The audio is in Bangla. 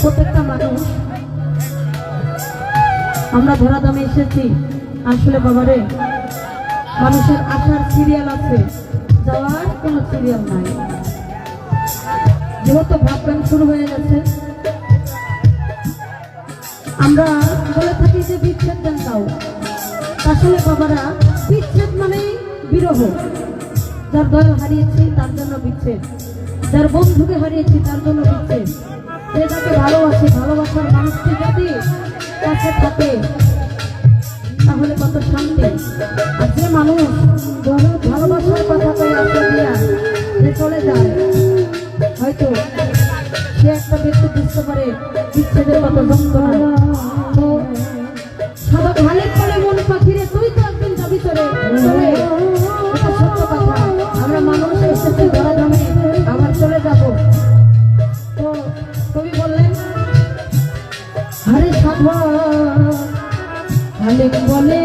প্রত্যেকটা মানুষ। আমরা ধরা দামে এসেছি। আসলে বাবারে, মানুষের আসার সিরিয়াল আছে। যাওয়ার কোনো সিরিয়াল নাই। যেহেতু ভাবগান শুরু হয়ে গেছে। আমরা বলে থাকি যে বিচ্ছেদ দেন তাও। আসলে বাবারা, বিচ্ছেদ মানেই বিরহ। যার দয়াল হারিয়েছি, তার জন্য বিচ্ছেদ। যার বন্ধুকে হারিয়েছি, তার জন্য বিচ্ছেদ। যে যাকে ভালোবাসি, ভালোবাসার মানুষটি যদি কাছে থাকে, তাহলে কত শান্তি। আর যে মানুষ ভালোবাসার কথা কয়ে আসে দিয়া যে চলে যায়। হয়তো সে একটা ব্যক্তি বুঝতে পারে, বিচ্ছেদের কত খালেক বলে।